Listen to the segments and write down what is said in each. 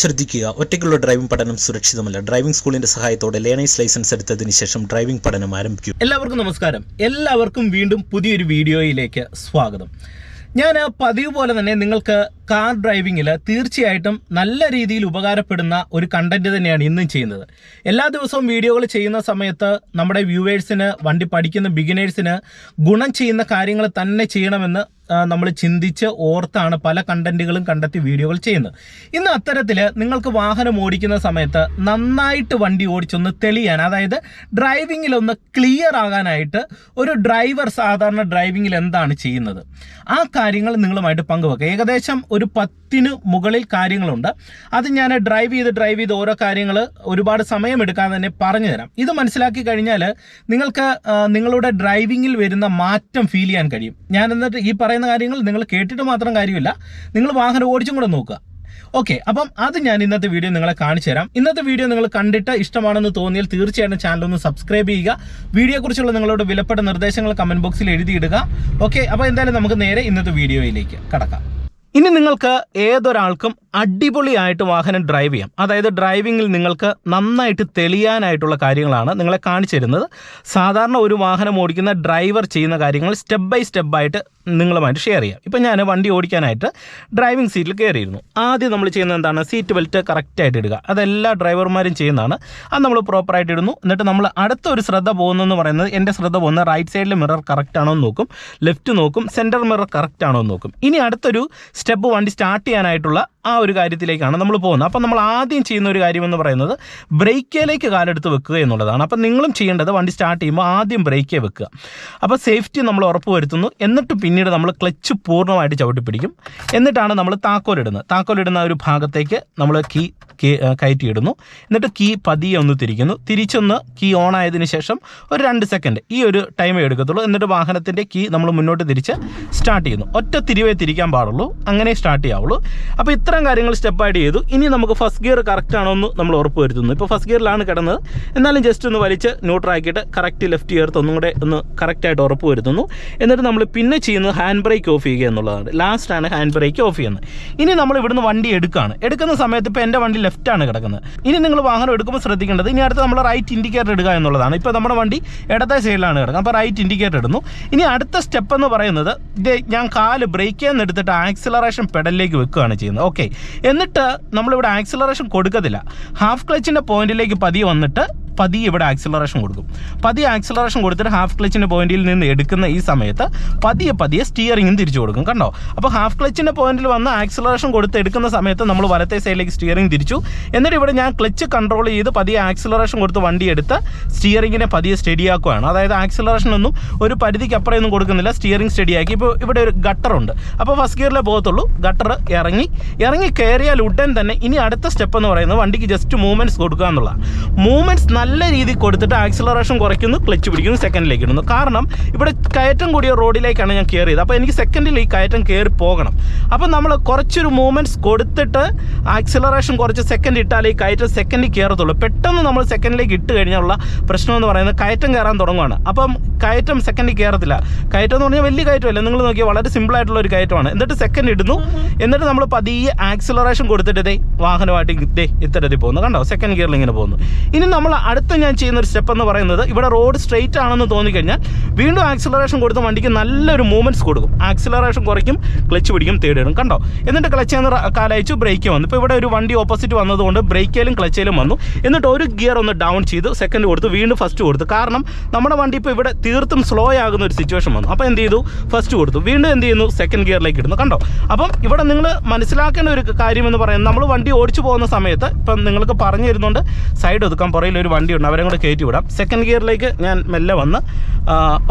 ശ്രദ്ധിക്കുക. ഒറ്റയ്ക്കുള്ള ഡ്രൈവിംഗ് പഠനം സുരക്ഷിതമല്ല. ഡ്രൈവിംഗ് സ്കൂളിന്റെ സഹായത്തോടെ ലേണേഴ്സ് ലൈസൻസ് എടുത്തതിന് ശേഷം ഡ്രൈവിംഗ് പഠനം ആരംഭിക്കും. എല്ലാവർക്കും നമസ്കാരം. എല്ലാവർക്കും വീണ്ടും പുതിയൊരു വീഡിയോയിലേക്ക് സ്വാഗതം. ഞാൻ പതിവ് പോലെ തന്നെ നിങ്ങൾക്ക് കാർ ഡ്രൈവിങ്ങിൽ തീർച്ചയായിട്ടും നല്ല രീതിയിൽ ഉപകാരപ്പെടുന്ന ഒരു കണ്ടന്റ് തന്നെയാണ് ഇന്നും ചെയ്യുന്നത്. എല്ലാ ദിവസവും വീഡിയോകൾ ചെയ്യുന്ന സമയത്ത് നമ്മുടെ വ്യൂവേഴ്സിന് വണ്ടി പഠിക്കുന്ന ബിഗിനേഴ്സിന് ഗുണം ചെയ്യുന്ന കാര്യങ്ങൾ തന്നെ ചെയ്യണമെന്ന് നമ്മൾ ചിന്തിച്ച് ഓർത്താണ് പല കണ്ടന്റുകളും കണ്ടെത്തി വീഡിയോകൾ ചെയ്യുന്നത്. ഇന്ന് അത്തരത്തിൽ നിങ്ങൾക്ക് വാഹനം ഓടിക്കുന്ന സമയത്ത് നന്നായിട്ട് വണ്ടി ഓടിച്ചൊന്ന് തെളിയാൻ അതായത് ഡ്രൈവിങ്ങിൽ ഒന്ന് ക്ലിയർ ആകാനായിട്ട് ഒരു ഡ്രൈവർ സാധാരണ ഡ്രൈവിങ്ങിൽ എന്താണ് ചെയ്യുന്നത്? ആ കാര്യങ്ങൾ നിങ്ങളുമായിട്ട് പങ്കുവെക്കുക. ഏകദേശം ഒരു പത്തിന് മുകളിൽ കാര്യങ്ങളുണ്ട്. അത് ഞാൻ ഡ്രൈവ് ചെയ്ത് ഡ്രൈവ് ചെയ്ത് ഓരോ കാര്യങ്ങൾ ഒരുപാട് സമയമെടുക്കാതെ തന്നെ പറഞ്ഞു തരാം. ഇത് മനസ്സിലാക്കി കഴിഞ്ഞാൽ നിങ്ങൾക്ക് നിങ്ങളുടെ ഡ്രൈവിങ്ങിൽ വരുന്ന മാറ്റം ഫീൽ ചെയ്യാൻ കഴിയും. ഞാൻ എന്നിട്ട് ഈ പറയുന്ന കാര്യങ്ങൾ നിങ്ങൾ കേട്ടിട്ട് മാത്രം കാര്യമില്ല. നിങ്ങൾ വാഹനം ഓടിച്ചും കൂടെ നോക്കുക. ഓക്കെ അപ്പം അത് ഞാൻ ഇന്നത്തെ വീഡിയോ നിങ്ങളെ കാണിച്ചു തരാം. ഇന്നത്തെ വീഡിയോ നിങ്ങൾ കണ്ടിട്ട് ഇഷ്ടമാണെന്ന് തോന്നിയാൽ തീർച്ചയായിട്ടും ചാനൽ ഒന്ന് സബ്സ്ക്രൈബ് ചെയ്യുക. വീഡിയോയെക്കുറിച്ചുള്ള നിങ്ങളുടെ വിലപ്പെട്ട നിർദ്ദേശങ്ങൾ കമന്റ് ബോക്സിൽ എഴുതിയിടുക. ഓക്കെ അപ്പോൾ എന്തായാലും നമുക്ക് നേരെ ഇന്നത്തെ വീഡിയോയിലേക്ക് കടക്കാം. ഇനി നിങ്ങൾക്ക് ഏതൊരാൾക്കും അടിപൊളിയായിട്ട് വാഹനം ഡ്രൈവ് ചെയ്യാം. അതായത് ഡ്രൈവിങ്ങിൽ നിങ്ങൾക്ക് നന്നായിട്ട് തെളിയാനായിട്ടുള്ള കാര്യങ്ങളാണ് നിങ്ങളെ കാണിച്ചു തരുന്നത്. സാധാരണ ഒരു വാഹനം ഓടിക്കുന്ന ഡ്രൈവർ ചെയ്യുന്ന കാര്യങ്ങൾ സ്റ്റെപ്പ് ബൈ സ്റ്റെപ്പായിട്ട് നിങ്ങളുമായിട്ട് ഷെയർ ചെയ്യാം. ഇപ്പം ഞാൻ വണ്ടി ഓടിക്കാനായിട്ട് ഡ്രൈവിംഗ് സീറ്റിൽ കയറിയിരുന്നു. ആദ്യം നമ്മൾ ചെയ്യുന്നത് എന്താണ്? സീറ്റ് ബെൽറ്റ് കറക്റ്റായിട്ട് ഇടുക. അതെല്ലാ ഡ്രൈവർമാരും ചെയ്യുന്നതാണ്. അത് നമ്മൾ പ്രോപ്പറായിട്ട് ഇടുന്നു. എന്നിട്ട് നമ്മൾ അടുത്ത ഒരു ശ്രദ്ധ പോകുന്നതെന്ന് പറയുന്നത് എന്റെ ശ്രദ്ധ പോകുന്ന റൈറ്റ് സൈഡിലെ മിറർ കറക്റ്റ് ആണോ എന്ന് നോക്കും. ലെഫ്റ്റ് നോക്കും. സെന്റർ മിറർ കറക്റ്റ് ആണോ എന്ന് നോക്കും. ഇനി അടുത്തൊരു സ്റ്റെപ്പ് വണ്ടി സ്റ്റാർട്ട് ചെയ്യാനായിട്ടുള്ള ആ ഒരു കാര്യത്തിലേക്കാണ് നമ്മൾ പോകുന്നത്. അപ്പം നമ്മൾ ആദ്യം ചെയ്യുന്ന ഒരു കാര്യമെന്ന് പറയുന്നത് ബ്രേക്കിലേക്ക് കാലെടുത്ത് വെക്കുക എന്നുള്ളതാണ്. അപ്പം നിങ്ങളും ചെയ്യേണ്ടത് വണ്ടി സ്റ്റാർട്ട് ചെയ്യുമ്പോൾ ആദ്യം ബ്രേക്കേ വെക്കുക. അപ്പോൾ സേഫ്റ്റി നമ്മൾ ഉറപ്പ് വരുത്തുന്നു എന്നിട്ട് പിന്നീട് നമ്മൾ ക്ലച്ച് പൂർണമായിട്ട് ചവിട്ടി പിടിക്കും എന്നിട്ടാണ് നമ്മൾ താക്കോലിടുന്നത്. താക്കോലിടുന്ന ഒരു ഭാഗത്തേക്ക് നമ്മൾ കീ കയറ്റിയിടുന്നു. എന്നിട്ട് കീ പതിയെ ഒന്ന് തിരിക്കുന്നു. തിരിച്ചൊന്ന് കീ ഓൺ ആയതിനു ശേഷം ഒരു രണ്ട് സെക്കൻഡ് ഈ ഒരു ടൈമേ എടുക്കത്തുള്ളൂ. എന്നിട്ട് വാഹനത്തിന്റെ കീ നമ്മൾ മുന്നോട്ട് തിരിച്ച് സ്റ്റാർട്ട് ചെയ്യുന്നു. ഒറ്റ തിരിവേ തിരിക്കാൻ പാടുള്ളൂ. അങ്ങനെ സ്റ്റാർട്ട് ചെയ്യാവുള്ളൂ. അപ്പോൾ ഇത്തരം കാര്യങ്ങൾ സ്റ്റെപ്പ് സ്റ്റെപ്പായിട്ട് ചെയ്തു. ഇനി നമുക്ക് ഫസ്റ്റ് ഗിയർ കറക്റ്റ് ആണോ എന്ന് നമ്മൾ ഉറപ്പ് വരുത്തുന്നു. ഇപ്പോൾ ഫസ്റ്റ് ഗിയറിലാണ് കിടന്നത്. എന്നാലും ജസ്റ്റ് ഒന്ന് വലിച്ച് ന്യൂട്രാക്കിയിട്ട് കറക്റ്റ് ലെഫ്റ്റ് ചേർത്ത് ഒന്നും കൂടെ ഒന്ന് കറക്റ്റായിട്ട് ഉറപ്പ് വരുത്തുന്നു. എന്നിട്ട് നമ്മൾ പിന്നെ ചെയ്യുന്നത് ഹാൻഡ് ബ്രേക്ക് ഓഫ് ചെയ്യുക എന്നുള്ളതാണ്. ലാസ്റ്റാണ് ഹാൻഡ് ബ്രേക്ക് ഓഫ് ചെയ്യുന്നത്. ഇനി നമ്മൾ ഇവിടുന്ന് വണ്ടി എടുക്കുകയാണ് എടുക്കുന്ന സമയത്ത് ഇപ്പോൾ എന്റെ വണ്ടി ലെഫ്റ്റാണ് കിടക്കുന്നത്. ഇനി നിങ്ങൾ വാഹനം എടുക്കുമ്പോൾ ശ്രദ്ധിക്കേണ്ടത് ഇനി അടുത്ത് നമ്മൾ റൈറ്റ് ഇൻഡിക്കേറ്റർ ഇടുക എന്നുള്ളതാണ്. ഇപ്പോൾ നമ്മുടെ വണ്ടി ഇടത്തെ സൈഡിലാണ് കിടക്കുന്നത്. അപ്പോൾ റൈറ്റ് ഇൻഡിക്കേറ്റർ ഇടുന്നു. ഇനി അടുത്ത സ്റ്റെപ്പ് എന്ന് പറയുന്നത് ഇത് ഞാൻ കാൽ ബ്രേക്കിൽ നിന്ന് എടുത്തിട്ട് ആക്സിലറേഷൻ പെഡലിലേക്ക് വെക്കുകയാണ് ചെയ്യുന്നത്. ഓക്കെ എന്നിട്ട് നമ്മളിവിടെ ആക്സിലറേഷൻ കൊടുക്കത്തില്ല. ഹാഫ് ക്ലച്ചിന്റെ പോയിന്റിലേക്ക് പതിയെ വന്നിട്ട് പതിയെ ഇവിടെ ആക്സിലറേഷൻ കൊടുക്കും. പതിയെ ആക്സിലറേഷൻ കൊടുത്തിട്ട് ഹാഫ് ക്ലച്ചിന്റെ പോയിന്റിൽ നിന്ന് എടുക്കുന്ന ഈ സമയത്ത് പതിയെ പതിയെ സ്റ്റിയറിംഗും തിരിച്ചു കൊടുക്കും കണ്ടോ? അപ്പോൾ ഹാഫ് ക്ലച്ചിന്റെ പോയിന്റിൽ വന്ന് ആക്സിലറേഷൻ കൊടുത്ത് എടുക്കുന്ന സമയത്ത് നമ്മൾ വലത്തെ സൈഡിലേക്ക് സ്റ്റിയറിംഗ് തിരിച്ചു. എന്നിട്ട് ഇവിടെ ഞാൻ ക്ലച്ച് കൺട്രോൾ ചെയ്ത് പതിയെ ആക്സിലറേഷൻ കൊടുത്ത് വണ്ടി എടുത്ത് സ്റ്റിയറിങ്ങിനെ പതിയെ സ്റ്റഡിയാക്കുകയാണ് അതായത് ആക്സിലറേഷൻ ഒന്നും ഒരു പരിധിക്ക് അപ്പുറയൊന്നും കൊടുക്കുന്നില്ല സ്റ്റിയറിംഗ് സ്റ്റഡിയാക്കി ഇപ്പോൾ ഇവിടെ ഒരു ഗട്ടറുണ്ട് അപ്പോൾ ഫസ്റ്റ് ഗിയറിലേ പോകത്തുള്ളൂ. ഗട്ടർ ഇറങ്ങി. ഇറങ്ങി കയറിയാൽ ഉടൻ തന്നെ ഇനി അടുത്ത സ്റ്റെപ്പ് എന്ന് പറയുന്നത് വണ്ടിക്ക് ജസ്റ്റ് മൂവ്മെന്റ്സ് കൊടുക്കുക എന്നുള്ളതാണ്. മൂവ്മെന്റ്സ് നല്ല രീതിയിൽ കൊടുത്തിട്ട് ആക്സിലറേഷൻ കുറയ്ക്കുന്നു ക്ലച്ച് പിടിക്കുന്നു സെക്കൻഡിലേക്ക് ഇടുന്നു. കാരണം ഇവിടെ കയറ്റം കൂടിയ റോഡിലേക്കാണ് ഞാൻ കയറിയത് അപ്പോൾ എനിക്ക് സെക്കൻഡിൽ ഈ കയറ്റം കയറി പോകണം. അപ്പോൾ നമ്മൾ കുറച്ചൊരു മൂവ്മെന്റ്സ് കൊടുത്തിട്ട് ആക്സിലറേഷൻ കുറച്ച് സെക്കൻഡ് ഇട്ടാലേ ഈ കയറ്റം സെക്കൻഡിൽ കയറത്തുള്ളൂ. പെട്ടെന്ന് നമ്മൾ സെക്കൻഡിലേക്ക് ഇട്ട് കഴിഞ്ഞാലുള്ള പ്രശ്നം എന്ന് പറയുന്നത് കയറ്റം കയറാൻ തുടങ്ങുകയാണ് അപ്പം കയറ്റം സെക്കൻഡിൽ കയറത്തില്ല. കയറ്റം എന്ന് പറഞ്ഞാൽ വലിയ കയറ്റമല്ല. നിങ്ങൾ നോക്കിയാൽ വളരെ സിമ്പിൾ ആയിട്ടുള്ള ഒരു കയറ്റമാണ്. എന്നിട്ട് സെക്കൻഡ് ഇടുന്നു. എന്നിട്ട് നമ്മൾ പതിയെ ആക്സിലറേഷൻ കൊടുത്തിട്ട് ഇതേ വാഹനമായിട്ട് ഇതേ ഇത്തരത്തിൽ പോകുന്നു. കണ്ടോ? സെക്കൻഡ് ഗിയറിൽ ഇങ്ങനെ പോകുന്നു. ഇനി നമ്മൾ അടുത്ത ഞാൻ ചെയ്യുന്ന ഒരു സ്റ്റെപ്പ് എന്ന് പറയുന്നത് ഇവിടെ റോഡ് സ്ട്രെയിറ്റ് ആണെന്ന് തോന്നിക്കഴിഞ്ഞാൽ വീണ്ടും ആക്സിലറേഷൻ കൊടുത്ത് വണ്ടിക്ക് നല്ലൊരു മൂവ്മെന്റ്സ് കൊടുക്കും. ആക്സിലറേഷൻ കുറയ്ക്കും ക്ലച്ച് പിടിക്കും തേടിയിടും കണ്ടോ? എന്നിട്ട് ക്ലച്ച് എന്ന് കാലയച്ചു ബ്രേക്ക് വന്നു. ഇപ്പോൾ ഇവിടെ ഒരു വണ്ടി ഓപ്പോസിറ്റ് വന്നതുകൊണ്ട് ബ്രേക്കിലും ക്ലച്ചിലും വന്നു. എന്നിട്ട് ഒരു ഗിയർ ഒന്ന് ഡൗൺ ചെയ്ത് സെക്കൻഡ് കൊടുത്ത് വീണ്ടും ഫസ്റ്റ് കൊടുത്തു. കാരണം നമ്മുടെ വണ്ടി ഇപ്പോൾ ഇവിടെ തീർത്തും സ്ലോ ആകുന്ന ഒരു സിറ്റുവേഷൻ വന്നു. അപ്പോൾ എന്ത് ചെയ്തു? ഫസ്റ്റ് കൊടുത്തു. വീണ്ടും എന്ത് ചെയ്യുന്നു? സെക്കൻഡ് ഗിയറിലേക്ക് ഇടുന്നു. കണ്ടോ? അപ്പം ഇവിടെ നിങ്ങൾ മനസ്സിലാക്കേണ്ട ഒരു കാര്യം എന്ന് പറയുന്നത് നമ്മൾ വണ്ടി ഓടിച്ചു പോകുന്ന സമയത്ത് ഇപ്പം നിങ്ങൾക്ക് പറഞ്ഞു തരുന്നുണ്ട്. സൈഡ് ഒതുക്കാൻ പുറയിൽ ഒരു വണ്ടിയുണ്ട് അവരെ കൂടെ കയറ്റി വിടാം. സെക്കൻഡ് ഗിയറിലേക്ക് ഞാൻ മെല്ലെ വന്ന്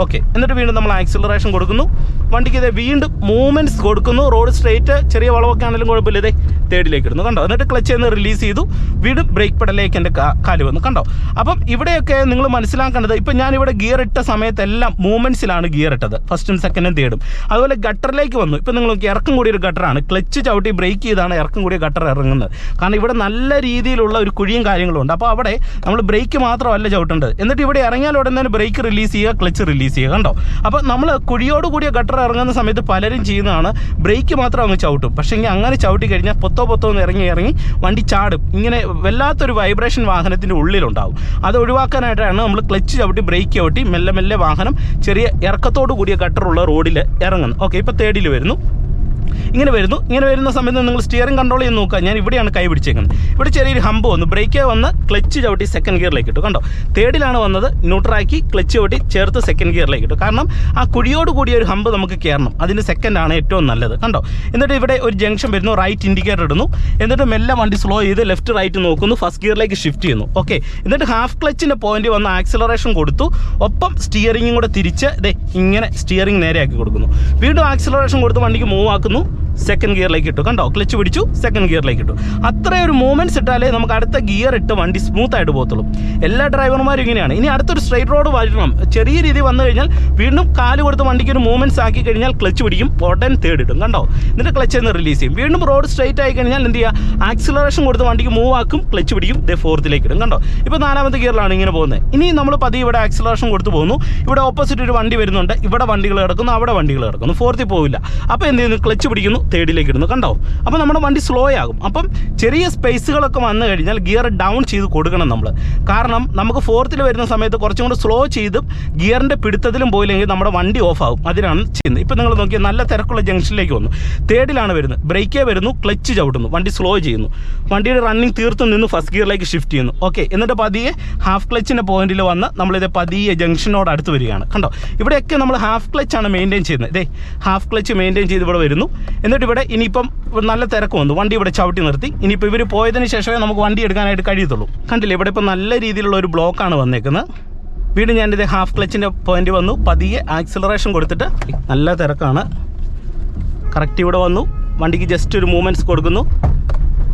ഓക്കെ എന്നിട്ട് വീണ്ടും നമ്മൾ ആക്സിലറേഷൻ കൊടുക്കുന്നു. വണ്ടിക്ക് ഇതേ വീണ്ടും മൂവ്മെന്റ്സ് കൊടുക്കുന്നു. റോഡ് സ്ട്രേറ്റ് ചെറിയ വളവൊക്കെ ആണെങ്കിലും കുഴപ്പമില്ല. ഇതേ തേർഡിലേക്ക് ഇടുന്നു. കണ്ടോ? എന്നിട്ട് ക്ലച്ച് നിന്ന് റിലീസ് ചെയ്തു. വീണ്ടും ബ്രേക്ക് പെടലേക്ക് എന്റെ കാൽ വന്നു. കണ്ടോ? അപ്പം ഇവിടെയൊക്കെ നിങ്ങൾ മനസ്സിലാക്കേണ്ടത് ഇപ്പം ഞാനിവിടെ ഗിയർ ഇട്ട സമയത്തെല്ലാം മൂവ്മെന്റ്സിലാണ് ഗിയർ ഇട്ടത്. ഫസ്റ്റും സെക്കൻഡും തേർഡും അതുപോലെ ഗട്ടറിലേക്ക് വന്നു. ഇപ്പം നിങ്ങൾ നോക്കി ഇറക്കം കൂടിയ ഒരു ഗട്ടറാണ് ക്ലച്ച് ചവിട്ടി ബ്രേക്ക് ചെയ്താണ് ഇറക്കം കൂടിയ ഗട്ടർ ഇറങ്ങുന്നത്. കാരണം ഇവിടെ നല്ല രീതിയിലുള്ള ഒരു കുഴിയും കാര്യങ്ങളും ഉണ്ട്. അപ്പോൾ അവിടെ നമ്മൾ ബ്രേക്ക് മാത്രമല്ല ചവിട്ടേണ്ടത്. എന്നിട്ട് ഇവിടെ ഇറങ്ങിയാൽ ഉടൻ തന്നെ ബ്രേക്ക് റിലീസ് ചെയ്യുക ക്ലച്ച് റിലീസ് ചെയ്യുക. കണ്ടോ? അപ്പോൾ നമ്മൾ കുഴിയോട് കൂടിയ ഗട്ടർ ഇറങ്ങുന്ന സമയത്ത് പലരും ചെയ്യുന്നതാണ് ബ്രേക്ക് മാത്രം അങ്ങ് ചവിട്ടും. പക്ഷേ അങ്ങനെ ചവിട്ടി കഴിഞ്ഞാൽ പൊത്ത അത്തോ പൊത്തോ എന്ന് ഇറങ്ങി ഇറങ്ങി വണ്ടി ചാടും. ഇങ്ങനെ വല്ലാത്തൊരു വൈബ്രേഷൻ വാഹനത്തിന്റെ ഉള്ളിലുണ്ടാവും. അത് ഒഴിവാക്കാനായിട്ടാണ് നമ്മൾ ക്ലച്ച് ചവിട്ടി ബ്രേക്ക് ചവിട്ടി മെല്ലെ മെല്ലെ വാഹനം ചെറിയ ഇറക്കത്തോടു കൂടിയ ഗട്ടറുള്ള റോഡിൽ ഇറങ്ങുന്നു ഓക്കെ ഇപ്പോൾ തേടിയിൽ വരുന്നു. ഇങ്ങനെ വരുന്നു. ഇങ്ങനെ വരുന്ന സമയത്ത് നിങ്ങൾ സ്റ്റിയറിംഗ് കൺട്രോൾ ചെയ്ത് നോക്കുക. ഞാൻ ഇവിടെയാണ് കൈ പിടിച്ചേക്കുന്നത്. ഇവിടെ ചെറിയൊരു ഹമ്പ് വന്നു. ബ്രേക്ക് വന്ന് ക്ലച്ച് ചവിട്ടി സെക്കൻഡ് ഗിയറിലേക്ക് ഇട്ടു. കണ്ടോ? തേർഡിലാണ് വന്നത്. ന്യൂട്രാക്കി ക്ലച്ച് ചവിട്ടി ചേർത്ത് സെക്കൻഡ് ഗിയറിലേക്ക് ഇട്ടു. കാരണം ആ കുഴിയോട് കൂടിയ ഒരു ഹമ്പ് നമുക്ക് കയറണം അതിന് സെക്കൻഡാണ് ഏറ്റവും നല്ലത്. കണ്ടോ? എന്നിട്ട് ഇവിടെ ഒരു ജംഗ്ഷൻ വരുന്നു. റൈറ്റ് ഇൻഡിക്കേറ്റർ ഇടുന്നു. എന്നിട്ട് മെല്ലെ വണ്ടി സ്ലോ ചെയ്ത് ലെഫ്റ്റ് റൈറ്റ് നോക്കുന്നു. ഫസ്റ്റ് ഗിയറിലേക്ക് ഷിഫ്റ്റ് ചെയ്യുന്നു. ഓക്കെ എന്നിട്ട് ഹാഫ് ക്ലച്ചിന്റെ പോയിന്റ് വന്ന് ആക്സിലറേഷൻ കൊടുത്തു. ഒപ്പം സ്റ്റിയറിംഗും കൂടെ തിരിച്ച് ഇതേ ഇങ്ങനെ സ്റ്റിയറിംഗ് നേരെയാക്കി കൊടുക്കുന്നു. വീണ്ടും ആക്സിലറേഷൻ കൊടുത്ത് വണ്ടിക്ക് മൂവ് ആക്കുന്നു. സെക്കൻഡ് ഗിയറിലേക്ക് ഇട്ടു. കണ്ടോ? ക്ലച്ച് പിടിച്ചു സെക്കൻഡ് ഗിയറിലേക്ക് ഇട്ടു. അത്രയും ഒരു മൂവ്മെന്റ്സ് ഇട്ടാലേ നമുക്ക് അടുത്ത ഗിയർ ഇട്ട് വണ്ടി സ്മൂത്ത് ആയിട്ട് പോകത്തുള്ളൂ. എല്ലാ ഡ്രൈവർമാരും ഇങ്ങനെയാണ്. ഇനി അടുത്തൊരു സ്ട്രൈറ്റ് റോഡ് വരണം. ചെറിയ രീതി വന്നു കഴിഞ്ഞാൽ വീണ്ടും കാൽ കൊടുത്ത് വണ്ടിക്ക് ഒരു മൂവ്മെന്റ്സ് ആക്കി കഴിഞ്ഞാൽ ക്ലച്ച് പിടിക്കും ഉടൻ തേർഡ് ഇടും. കണ്ടോ? എന്നിട്ട് ക്ലച്ച് എന്ന് റിലീസ് ചെയ്യും. വീണ്ടും റോഡ് സ്ട്രൈറ്റ് ആയി കഴിഞ്ഞാൽ എന്ത് ചെയ്യുക? ആക്സിലറേഷൻ കൊടുത്ത് വണ്ടിക്ക് മൂവ് ആക്കും ക്ലച്ച് പിടിക്കും ദേ ഫോർത്തിലേക്ക് ഇടും. കണ്ടോ? ഇപ്പോൾ നാലാമത്തെ ഗിയറിലാണ് ഇങ്ങനെ പോകുന്നത്. ഇനി നമ്മൾ പതിയെ ഇവിടെ ആക്സിലറേഷൻ കൊടുത്ത് പോകുന്നു. ഇവിടെ ഓപ്പോസിറ്റ് ഒരു വണ്ടി വരുന്നുണ്ട്. ഇവിടെ വണ്ടികൾ കിടക്കുന്നു അവിടെ വണ്ടികൾ കിടക്കുന്നു. ഫോർത്തിൽ പോവില്ല. അപ്പോൾ എന്ത് ചെയ്യുന്നു? ക്ലച്ച് പിടിക്കുന്നു. തേർഡിലേക്ക് ഇടുന്നു കണ്ടോ? അപ്പോൾ നമ്മുടെ വണ്ടി സ്ലോ ആകും. അപ്പം ചെറിയ സ്പേസുകളൊക്കെ വന്നു കഴിഞ്ഞാൽ ഗിയർ ഡൗൺ ചെയ്ത് കൊടുക്കണം നമ്മൾ കാരണം നമുക്ക് ഫോർത്തിൽ വരുന്ന സമയത്ത് കുറച്ചും കൂടെ സ്ലോ ചെയ്ത് ഗിയറിന്റെ പിടുത്തത്തിലും പോയില്ലെങ്കിൽ നമ്മുടെ വണ്ടി ഓഫ് ആകും. അതിനാണ് ചെയ്യുന്നത്. ഇപ്പം നിങ്ങൾ നോക്കിയാൽ നല്ല തിരക്കുള്ള ജംഗ്ഷനിലേക്ക് വന്നു. തേർഡിലാണ് വരുന്നത്. ബ്രേക്കേ വരുന്നു ക്ലച്ച് ചവിട്ടുന്നു. വണ്ടി സ്ലോ ചെയ്യുന്നു. വണ്ടിയുടെ റണ്ണിങ് തീർത്തും നിന്ന് ഫസ്റ്റ് ഗിയറിലേക്ക് ഷിഫ്റ്റ് ചെയ്യുന്നു. ഓക്കെ എന്നിട്ട് പതിയെ ഹാഫ് ക്ലച്ചിന്റെ പോയിന്റിൽ വന്ന് നമ്മളിത് പതിയെ ജംഗ്ഷനോട് അടുത്ത് വരികയാണ്. കണ്ടോ? ഇവിടെയൊക്കെ നമ്മൾ ഹാഫ് ക്ലച്ചാണ് മെയിന്റെയിൻ ചെയ്യുന്നത്. ഇതേ ഹാഫ് ക്ലച്ച് മെയിന്റെയിൻ ചെയ്ത് ഇവിടെ വരുന്നു. എന്നിട്ട് ഇവിടെ ഇനിയിപ്പം നല്ല തിരക്ക് വന്നു. വണ്ടി ഇവിടെ ചവിട്ടി നിർത്തി. ഇനിയിപ്പോൾ ഇവർ പോയതിന് ശേഷമേ നമുക്ക് വണ്ടി എടുക്കാനായിട്ട് കഴിയത്തുള്ളൂ. കണ്ടില്ലേ ഇവിടെ ഇപ്പം നല്ല രീതിയിലുള്ള ഒരു ബ്ലോക്കാണ് വന്നേക്കുന്നത്. വീണ്ടും ഞാൻ ഞാനിത് ഹാഫ് ക്ലച്ചിന്റെ പോയിന്റ് വന്നു. പതിയെ ആക്സിലറേഷൻ കൊടുത്തിട്ട് നല്ല തിരക്കാണ്. കറക്റ്റ് ഇവിടെ വന്നു. വണ്ടിക്ക് ജസ്റ്റ് ഒരു മൂവ്മെന്റ്സ് കൊടുക്കുന്നു.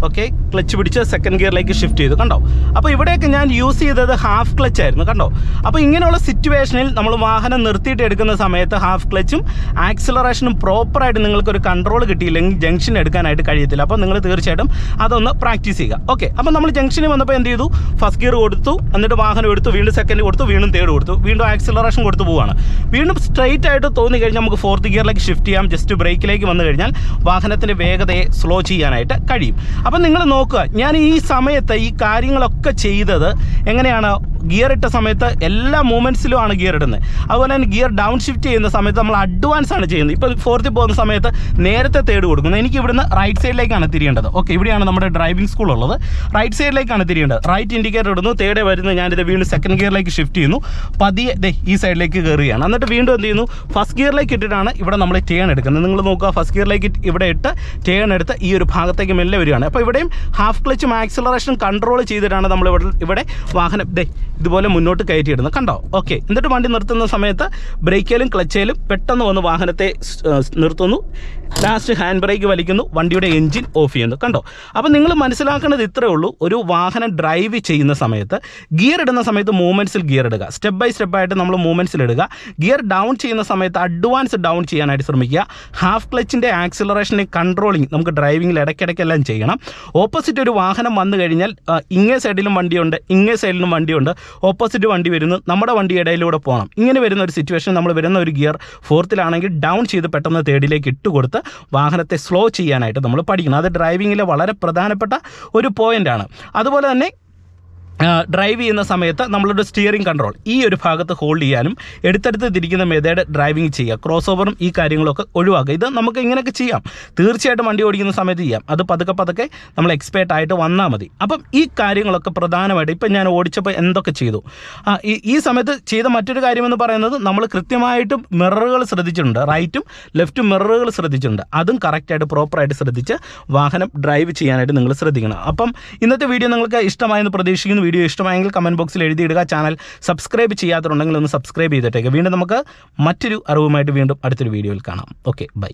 ഓക്കെ ക്ലച്ച് പിടിച്ച് സെക്കൻഡ് ഗിയറിലേക്ക് ഷിഫ്റ്റ് ചെയ്തു കണ്ടോ? അപ്പോൾ ഇവിടെയൊക്കെ ഞാൻ യൂസ് ചെയ്തത് ഹാഫ് ക്ലച്ച് ആയിരുന്നു കണ്ടോ? അപ്പോൾ ഇങ്ങനെയുള്ള സിറ്റുവേഷനിൽ നമ്മൾ വാഹനം നിർത്തിയിട്ട് എടുക്കുന്ന സമയത്ത് ഹാഫ് ക്ലച്ചും ആക്സിലറേഷനും പ്രോപ്പറായിട്ട് നിങ്ങൾക്കൊരു കൺട്രോൾ കിട്ടിയില്ലെങ്കിൽ ജംഗ്ഷൻ എടുക്കാനായിട്ട് കഴിയത്തില്ല. അപ്പോൾ നിങ്ങൾ തീർച്ചയായിട്ടും അതൊന്ന് പ്രാക്ടീസ് ചെയ്യുക. ഓക്കെ അപ്പോൾ നമ്മൾ ജംഗ്ഷനിൽ വന്നപ്പോൾ എന്ത് ചെയ്തു? ഫസ്റ്റ് ഗിയർ കൊടുത്തു എന്നിട്ട് വാഹനം എടുത്തു വീണ്ടും സെക്കൻഡ് കൊടുത്തു വീണ്ടും തേർഡ് കൊടുത്തു വീണ്ടും ആക്സിലറേഷൻ കൊടുത്തു പോവുകയാണ് വീണ്ടും സ്ട്രൈറ്റ് ആയിട്ട് തോന്നി കഴിഞ്ഞാൽ നമുക്ക് ഫോർത്ത് ഗിയറിലേക്ക് ഷിഫ്റ്റ് ചെയ്യാം. ജസ്റ്റ് ബ്രേക്കിലേക്ക് വന്നു കഴിഞ്ഞാൽ വാഹനത്തിന്റെ വേഗതയെ സ്ലോ ചെയ്യാനായിട്ട് കഴിയും. അപ്പം നിങ്ങൾ നോക്കുക ഞാൻ ഈ സമയത്ത് ഈ കാര്യങ്ങളൊക്കെ ചെയ്തത് എങ്ങനെയാണ്? ഗിയർ ഇട്ട സമയത്ത് എല്ലാ മൂവ്മെന്റ്സിലും ആണ് ഗിയർ ഇടുന്നത്. അതുപോലെ തന്നെ ഗിയർ ഡൗൺ ഷിഫ്റ്റ് ചെയ്യുന്ന സമയത്ത് നമ്മൾ അഡ്വാൻസ് ആണ് ചെയ്യുന്നത്. ഇപ്പോൾ ഫോർത്തിൽ പോകുന്ന സമയത്ത് നേരത്തെ തേർഡ് കൊടുക്കുന്നത് എനിക്ക് ഇവിടുന്ന് റൈറ്റ് സൈഡിലേക്കാണ് തിരിയേണ്ടത്. ഓക്കെ ഇവിടെയാണ് നമ്മുടെ ഡ്രൈവിംഗ് സ്കൂൾ ഉള്ളത്. റൈറ്റ് സൈഡിലേക്കാണ് തിരിയേണ്ടത്. റൈറ്റ് ഇൻഡിക്കേറ്റർ ഇടുന്നു. തേർഡ് വരുന്നത് ഞാനിത് വീണ്ടും സെക്കൻഡ് ഗിയറിലേക്ക് ഷിഫ്റ്റ് ചെയ്യുന്നു. പതിയെ ദേ ഈ സൈഡിലേക്ക് കയറുകയാണ്. എന്നിട്ട് വീണ്ടും എന്ത് ചെയ്യുന്നു? ഫസ്റ്റ് ഗിയറിലേക്ക് ഇട്ടിട്ടാണ് ഇവിടെ നമ്മൾ ടേൺ എടുക്കുന്നത്. നിങ്ങൾ നോക്കുക ഫസ്റ്റ് ഗിയറിലേക്ക് ഇവിടെ ഇട്ട് ടേൺ എടുത്ത് ഈ ഒരു ഭാഗത്തേക്ക് മെല്ലെ വരികയാണ്. അപ്പോൾ ഇവിടെയും ഹാഫ് ക്ലച്ചും ആക്സിലറേഷനും കൺട്രോൾ ചെയ്തിട്ടാണ് നമ്മൾ ഇവിടെ ഇവിടെ വാഹനം ദേ ഇതുപോലെ മുന്നോട്ട് കയറ്റിയിടുന്നത്. കണ്ടോ? ഓക്കെ. എന്നിട്ട് വണ്ടി നിർത്തുന്ന സമയത്ത് ബ്രേക്കേലും ക്ലച്ചേലും പെട്ടെന്ന് വന്ന് വാഹനത്തെ നിർത്തുന്നു. ലാസ്റ്റ് ഹാൻഡ് ബ്രേക്ക് വലിക്കുന്നു വണ്ടിയുടെ എഞ്ചിൻ ഓഫ് ചെയ്യുന്നു. കണ്ടോ? അപ്പോൾ നിങ്ങൾ മനസ്സിലാക്കേണ്ടത് ഇത്രയേ ഉള്ളൂ ഒരു വാഹനം ഡ്രൈവ് ചെയ്യുന്ന സമയത്ത് ഗിയർ ഇടുന്ന സമയത്ത് മൂവ്മെന്റ്സിൽ ഗിയർ ഇടുക. സ്റ്റെപ്പ് ബൈ സ്റ്റെപ്പായിട്ട് നമ്മൾ മൂവ്മെന്റ്സിൽ ഇടുക. ഗിയർ ഡൗൺ ചെയ്യുന്ന സമയത്ത് അഡ്വാൻസ് ഡൗൺ ചെയ്യാനായിട്ട് ശ്രമിക്കുക. ഹാഫ് ക്ലച്ചിന്റെ ആക്സിലറേഷനെ കൺട്രോളിങ് നമുക്ക് ഡ്രൈവിങ്ങിൽ ഇടയ്ക്കിടയ്ക്കെല്ലാം ചെയ്യണം. ഓപ്പോസിറ്റ് ഒരു വാഹനം വന്നു കഴിഞ്ഞാൽ ഇങ്ങേ സൈഡിലും വണ്ടിയുണ്ട് ഇങ്ങേ സൈഡിലും വണ്ടിയുണ്ട്. ഓപ്പോസിറ്റ് വണ്ടി വരുന്നു നമ്മുടെ വണ്ടി ഇടയിലൂടെ പോകണം. ഇങ്ങനെ വരുന്ന ഒരു സിറ്റുവേഷൻ നമ്മൾ വരുന്ന ഒരു ഗിയർ ഫോർത്തിലാണെങ്കിൽ ഡൗൺ ചെയ്ത് പെട്ടെന്ന് തേർഡിലേക്ക് ഇട്ട് കൊടുത്ത് വാഹനത്തെ സ്ലോ ചെയ്യാനായിട്ട് നമ്മൾ പഠിക്കണം. അത് ഡ്രൈവിങ്ങിലെ വളരെ പ്രധാനപ്പെട്ട ഒരു പോയിന്റാണ് അതുപോലെ തന്നെ ഡ്രൈവ് ചെയ്യുന്ന സമയത്ത് നമ്മളുടെ സ്റ്റിയറിംഗ് കൺട്രോൾ ഈ ഒരു ഭാഗത്ത് ഹോൾഡ് ചെയ്യാനും എടുത്തെടുത്ത് തിരിക്കുന്ന മെതേഡ് ഡ്രൈവിംഗ് ചെയ്യുക ക്രോസ് ഓവറും ഈ കാര്യങ്ങളൊക്കെ ഒഴിവാക്കുക. ഇത് നമുക്ക് ഇങ്ങനെയൊക്കെ ചെയ്യാം. തീർച്ചയായിട്ടും വണ്ടി ഓടിക്കുന്ന സമയത്ത് ചെയ്യാം. അത് പതുക്കെ പതുക്കെ നമ്മൾ എക്സ്പേർട്ട് ആയിട്ട് വന്നാൽ മതി. അപ്പം ഈ കാര്യങ്ങളൊക്കെ പ്രധാനമായിട്ട് ഇപ്പം ഞാൻ ഓടിച്ചപ്പോൾ എന്തൊക്കെ ചെയ്തു? ഈ സമയത്ത് ചെയ്ത മറ്റൊരു കാര്യമെന്ന് പറയുന്നത് നമ്മൾ കൃത്യമായിട്ടും മിററുകൾ ശ്രദ്ധിച്ചിട്ടുണ്ട്. റൈറ്റും ലെഫ്റ്റും മിററുകൾ ശ്രദ്ധിച്ചിട്ടുണ്ട്. അതും കറക്റ്റായിട്ട് പ്രോപ്പറായിട്ട് ശ്രദ്ധിച്ച് വാഹനം ഡ്രൈവ് ചെയ്യാനായിട്ട് നിങ്ങൾ ശ്രദ്ധിക്കണം. അപ്പം ഇന്നത്തെ വീഡിയോ നിങ്ങൾക്ക് ഇഷ്ടമായെന്ന് പ്രതീക്ഷിക്കുന്നു. വീഡിയോ ഇഷ്ടമായെങ്കിൽ കമന്റ് ബോക്സിൽ എഴുതിയിടുക. ചാനൽ സബ്സ്ക്രൈബ് ചെയ്യാത്തതുണ്ടെങ്കിൽ ഒന്ന് സബ്സ്ക്രൈബ് ചെയ്തിട്ടേക്ക്. വീണ്ടും നമുക്ക് മറ്റൊരു അറിവുമായിട്ട് വീണ്ടും അടുത്തൊരു വീഡിയോയിൽ കാണാം. Okay bye